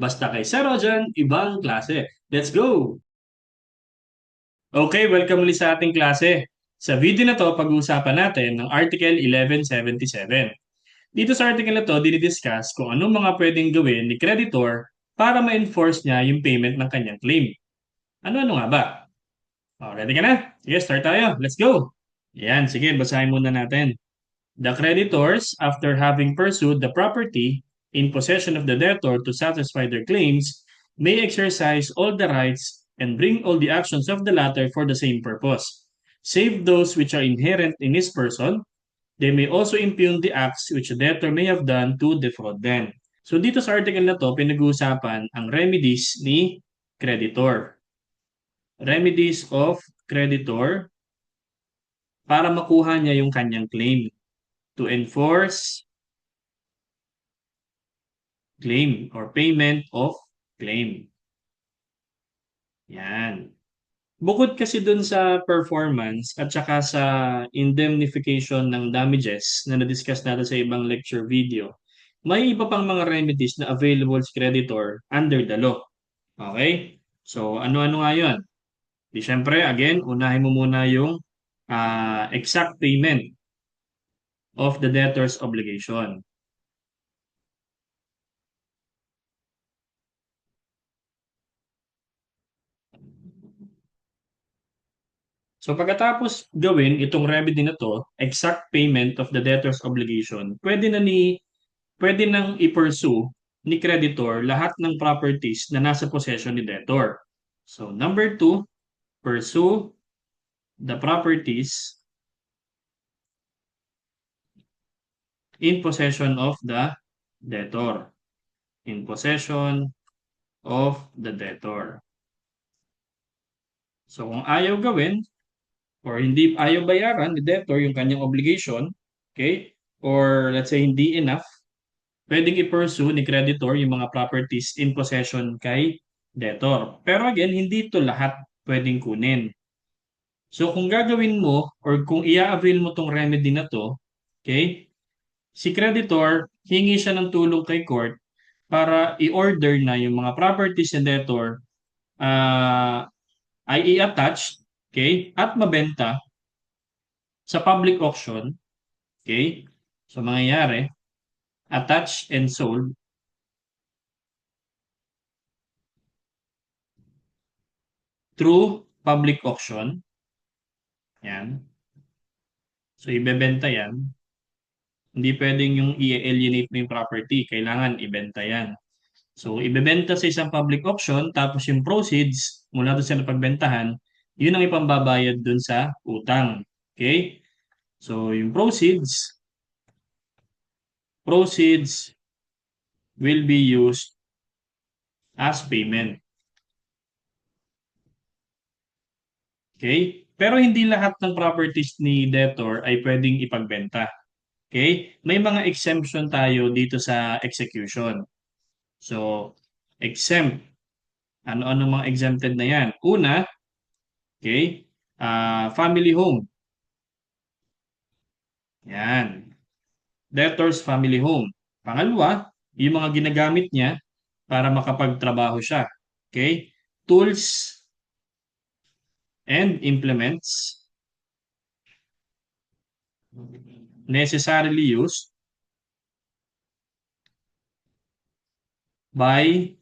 Basta kay Sir Rojan, ibang klase. Let's go! Okay, welcome ulit sa ating klase. Sa video na to, pag-uusapan natin ng Article 1177. Dito sa article na to, dinidiscuss kung anong mga pwedeng gawin ni creditor para ma-enforce niya yung payment ng kanyang claim. Ano-ano nga ba? Oh, ready ka na? Sige, start tayo. Let's go! Yan, sige, basahin muna natin. The creditors, after having pursued the property in possession of the debtor to satisfy their claims, may exercise all the rights and bring all the actions of the latter for the same purpose, save those which are inherent in his person. They may also impugn the acts which the debtor may have done to defraud them. So dito sa article na to, pinag-uusapan ang remedies ni creditor. Remedies of creditor para makuha niya yung kanyang claim to enforce claim or payment of claim. Yan. Bukod kasi dun sa performance at saka sa indemnification ng damages na na-discuss natin sa ibang lecture video, may iba pang mga remedies na available sa creditor under the law. Okay? So, ano-ano nga yun? Di syempre, again, unahin mo muna yung uh, exact payment of the debtor's obligation. So pagkatapos gawin itong remedy na to, exact payment of the debtor's obligation, pwede na ni pwede nang i-pursue ni creditor lahat ng properties na nasa possession ni debtor. So number two, pursue the properties in possession of the debtor. In possession of the debtor. So kung ayaw gawin, or hindi ayaw bayaran ni debtor yung kanyang obligation, okay? Or let's say hindi enough, pwedeng i-pursue ni creditor yung mga properties in possession kay debtor. Pero again, hindi ito lahat pwedeng kunin. So kung gagawin mo or kung i-avail mo tong remedy na to, okay? Si creditor, hingi siya ng tulong kay court para i-order na yung mga properties ni debtor uh, ay i-attach Okay? At mabenta sa public auction. Okay? So, mangyayari, attached and sold through public auction. Yan. So, ibebenta yan. Hindi pwedeng yung i-alienate mo yung property. Kailangan ibenta yan. So, ibebenta sa isang public auction, tapos yung proceeds mula doon sa napagbentahan, yun ang ipambabayad dun sa utang. Okay? So, yung proceeds, proceeds will be used as payment. Okay? Pero hindi lahat ng properties ni debtor ay pwedeng ipagbenta. Okay? May mga exemption tayo dito sa execution. So, exempt. Ano-ano mga exempted na yan? Una, Okay? Uh, family home. Yan. Debtor's family home. Pangalawa, yung mga ginagamit niya para makapagtrabaho siya. Okay? Tools and implements necessarily used by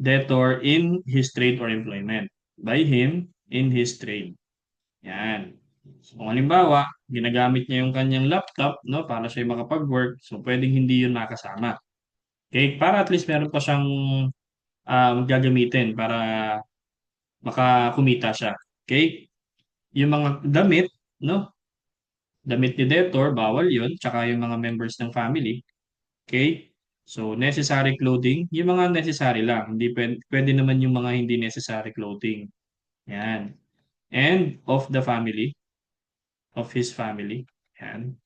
debtor in his trade or employment. By him in his trade. Yan. So, kung halimbawa, ginagamit niya yung kanyang laptop no, para siya makapag-work, so pwedeng hindi yun nakasama. Okay? Para at least meron pa siyang uh, gagamitin para makakumita siya. Okay? Yung mga damit, no? Damit ni debtor, bawal yun. Tsaka yung mga members ng family. Okay? So, necessary clothing, yung mga necessary lang. Hindi pwede, pwede naman yung mga hindi necessary clothing. Yan. And of the family. Of his family. Yan.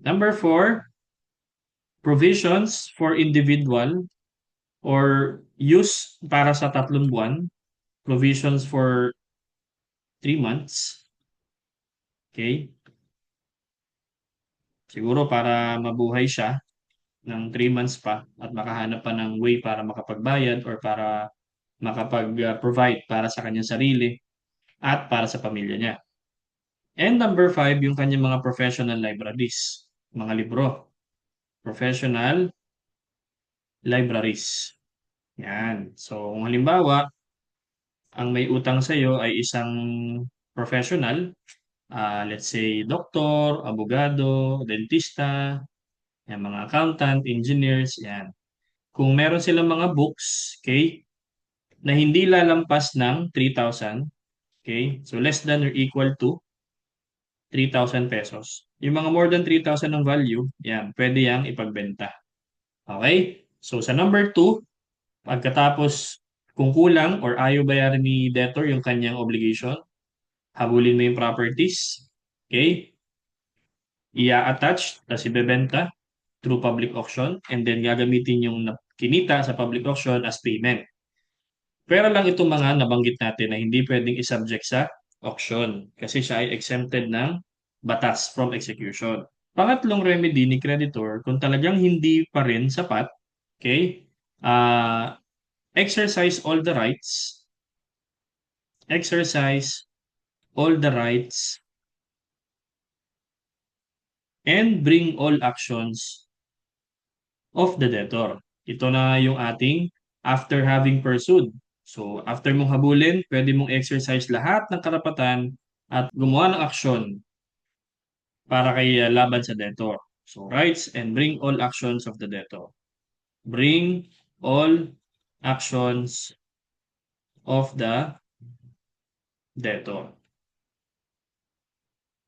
Number four, provisions for individual or use para sa tatlong buwan. Provisions for three months. Okay? Siguro para mabuhay siya. ng 3 months pa at makahanap pa ng way para makapagbayad or para makapag-provide para sa kanyang sarili at para sa pamilya niya. And number 5, yung kanyang mga professional libraries, mga libro. Professional libraries. Yan. So, kung halimbawa, ang may utang sa iyo ay isang professional, uh, let's say doktor, abogado, dentista, yan, mga accountant, engineers, yan. Kung meron silang mga books, okay, na hindi lalampas ng 3,000, okay, so less than or equal to 3,000 pesos. Yung mga more than 3,000 ng value, yan, pwede yang ipagbenta. Okay? So, sa number 2, pagkatapos kung kulang or ayaw bayaran ni debtor yung kanyang obligation, habulin mo yung properties. Okay? Ia-attach, tapos ibebenta through public auction and then gagamitin yung kinita sa public auction as payment. Pero lang itong mga nabanggit natin na hindi pwedeng isubject sa auction kasi siya ay exempted ng batas from execution. Pangatlong remedy ni creditor, kung talagang hindi pa rin sapat, okay, uh, exercise all the rights, exercise all the rights, and bring all actions of the debtor. Ito na yung ating after having pursued. So, after mong habulin, pwede mong exercise lahat ng karapatan at gumawa ng aksyon para kay uh, laban sa debtor. So, rights and bring all actions of the debtor. Bring all actions of the debtor.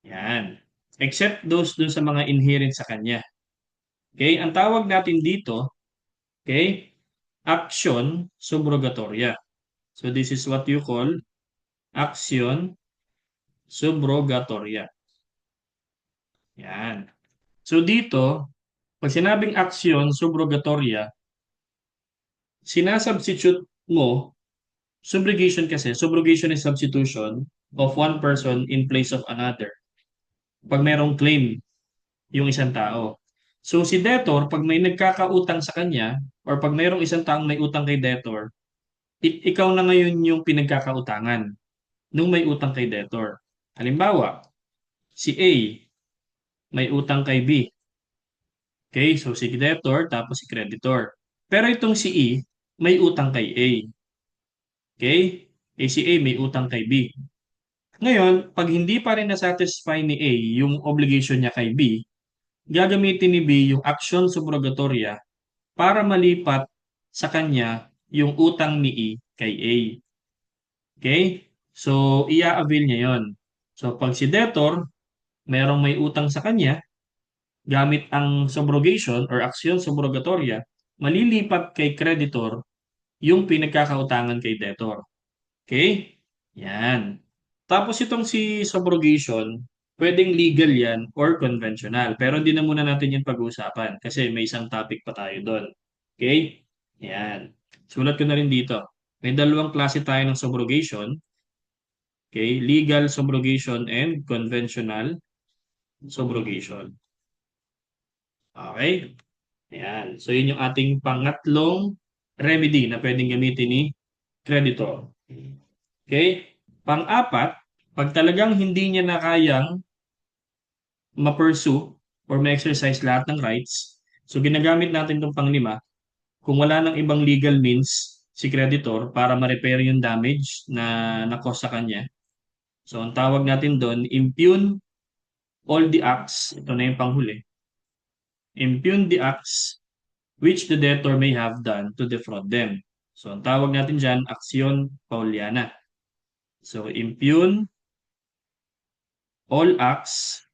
Yan. Except those dun sa mga inherent sa kanya. Okay? Ang tawag natin dito, okay, action subrogatoria. So this is what you call action subrogatoria. Yan. So dito, pag sinabing action subrogatoria, sinasubstitute mo, subrogation kasi, subrogation is substitution of one person in place of another. Pag mayroong claim yung isang tao. So si debtor, pag may nagkakautang sa kanya, or pag mayroong isang taong may utang kay debtor, ikaw na ngayon yung pinagkakautangan nung may utang kay debtor. Halimbawa, si A may utang kay B. Okay, so si debtor tapos si creditor. Pero itong si E, may utang kay A. Okay? Eh si A may utang kay B. Ngayon, pag hindi pa rin na-satisfy ni A yung obligation niya kay B, gagamitin ni B yung action subrogatoria para malipat sa kanya yung utang ni E kay A. Okay? So, ia-avail niya yon. So, pag si debtor, merong may utang sa kanya, gamit ang subrogation or action subrogatoria, malilipat kay creditor yung pinagkakautangan kay debtor. Okay? Yan. Tapos itong si subrogation, pwedeng legal yan or conventional. Pero hindi na muna natin yung pag-uusapan kasi may isang topic pa tayo doon. Okay? Yan. Sulat ko na rin dito. May dalawang klase tayo ng subrogation. Okay? Legal subrogation and conventional subrogation. Okay? Yan. So, yun yung ating pangatlong remedy na pwedeng gamitin ni creditor. Okay? Pang-apat, pag talagang hindi niya na kayang ma-pursue or ma-exercise lahat ng rights, so ginagamit natin itong panglima, kung wala ng ibang legal means si creditor para ma-repair yung damage na na-cause sa kanya. So, ang tawag natin doon, impugn all the acts, ito na yung panghuli, impugn the acts which the debtor may have done to defraud them. So, ang tawag natin dyan, aksyon pauliana. So, impugn all acts,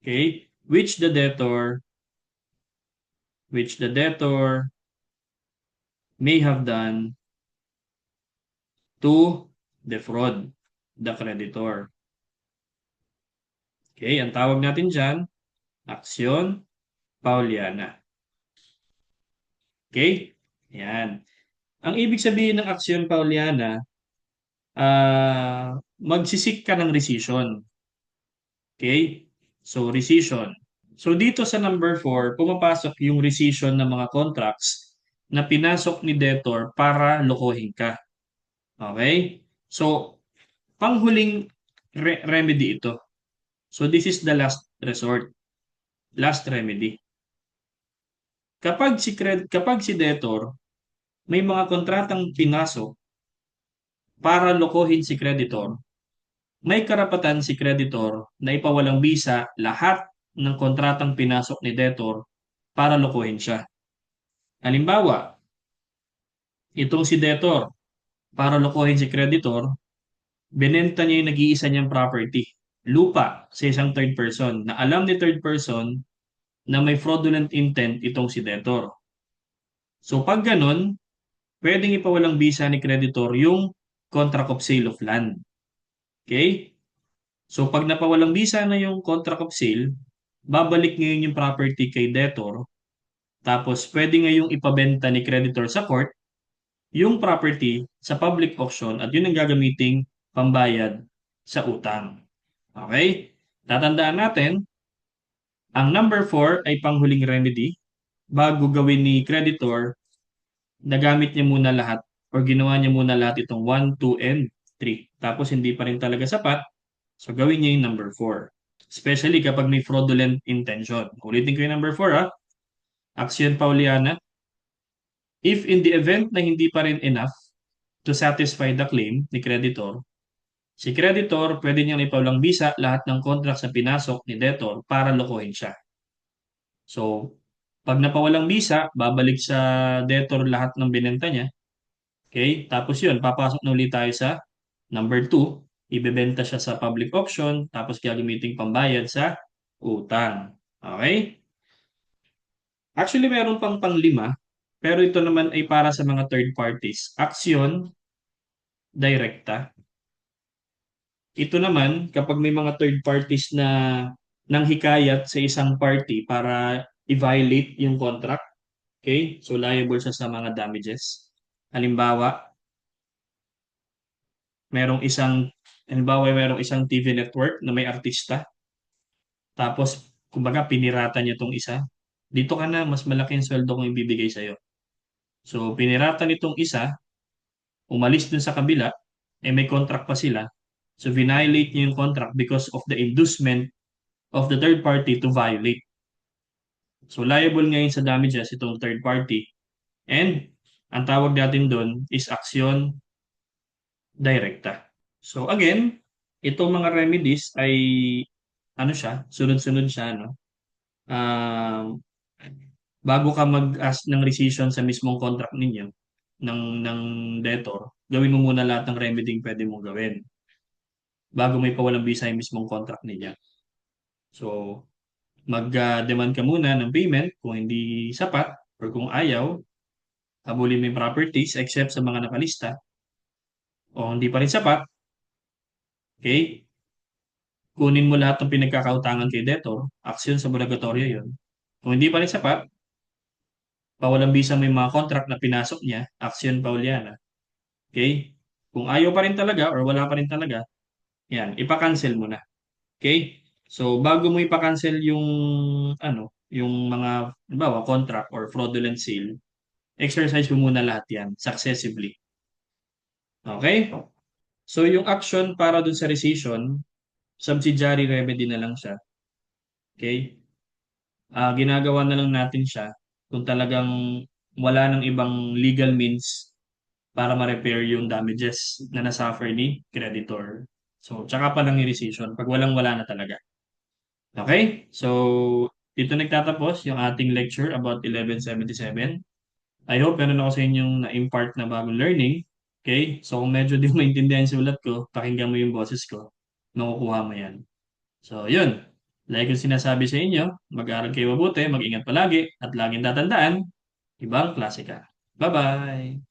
okay, which the debtor, which the debtor may have done to defraud the creditor. Okay, ang tawag natin dyan, aksyon pauliana. Okay? Yan. Ang ibig sabihin ng aksyon pauliana, uh, magsisik ka ng rescission. Okay? So, rescission. So dito sa number 4, pumapasok yung rescission ng mga contracts na pinasok ni debtor para lokohin ka. Okay? So, panghuling re- remedy ito. So this is the last resort. Last remedy. Kapag si cred kapag si debtor may mga kontratang pinasok para lokohin si creditor, may karapatan si creditor na ipawalang bisa lahat ng kontratang pinasok ni debtor para lokohin siya. Halimbawa, itong si debtor, para lokohin si creditor, binenta niya yung nag-iisa niyang property, lupa sa isang third person na alam ni third person na may fraudulent intent itong si debtor. So pag ganun, pwedeng ipawalang bisa ni creditor yung contract of sale of land. Okay? So pag napawalang bisa na yung contract of sale, babalik ngayon yung property kay debtor. Tapos pwede ngayong ipabenta ni creditor sa court yung property sa public auction at yun ang gagamiting pambayad sa utang. Okay? Tatandaan natin, ang number 4 ay panghuling remedy. Bago gawin ni creditor, nagamit niya muna lahat or ginawa niya muna lahat itong 1, 2, and 3. Tapos hindi pa rin talaga sapat, so gawin niya yung number 4. Especially kapag may fraudulent intention. Ulitin ko yung number 4 ha. Action Pauliana. If in the event na hindi pa rin enough to satisfy the claim ni creditor, si creditor pwede niyang ipawalang bisa lahat ng contract sa pinasok ni debtor para lokohin siya. So, pag napawalang bisa, babalik sa debtor lahat ng binenta niya. Okay? Tapos yun, papasok na ulit tayo sa number 2. Ibebenta siya sa public auction, tapos gagamitin pambayad sa utang. Okay? Actually, meron pang panglima, pero ito naman ay para sa mga third parties. Aksyon, direkta. Ito naman, kapag may mga third parties na nanghikayat sa isang party para i-violate yung contract, okay? So, liable siya sa mga damages. Halimbawa, merong isang, halimbawa, merong isang TV network na may artista. Tapos, kumbaga, pinirata niya tong isa. Dito ka na, mas malaki ang sweldo kong ibibigay sa'yo. So, pinirata nitong isa, umalis dun sa kabila, eh may contract pa sila. So, violate niya yung contract because of the inducement of the third party to violate. So, liable ngayon sa damages itong third party. And, ang tawag natin doon is aksyon direkta. So, again, itong mga remedies ay ano siya, sunod-sunod siya, no? Um, bago ka mag-ask ng rescission sa mismong contract ninyo ng ng debtor, gawin mo muna lahat ng remedy pwede mong gawin. Bago may pawalang bisa yung mismong contract niya. So, mag-demand ka muna ng payment kung hindi sapat or kung ayaw, habulin mo yung properties except sa mga nakalista. O hindi pa rin sapat, okay, kunin mo lahat ng pinagkakautangan kay debtor, aksyon sa moratoryo yun. Kung hindi pa rin sapat, pawalang bisa yung mga contract na pinasok niya, aksyon pauliana. Okay? Kung ayaw pa rin talaga or wala pa rin talaga, yan, ipa-cancel mo na. Okay? So, bago mo ipa-cancel yung, ano, yung mga, bawa, contract or fraudulent sale, exercise mo muna lahat yan, successively. Okay? So, yung action para dun sa rescission, subsidiary remedy na lang siya. Okay? Uh, ginagawa na lang natin siya kung talagang wala ng ibang legal means para ma-repair yung damages na nasuffer ni creditor. So, tsaka pa lang yung rescission pag walang-wala na talaga. Okay? So, dito nagtatapos yung ating lecture about 1177. I hope meron ako sa inyong na-impart na bagong learning. Okay? So, kung medyo di maintindihan yung sulat ko, pakinggan mo yung boses ko. Makukuha mo yan. So, yun. Like yung sinasabi sa inyo, mag-aaral kayo mabuti, mag-ingat palagi, at laging tatandaan, ibang klase ka. Bye-bye!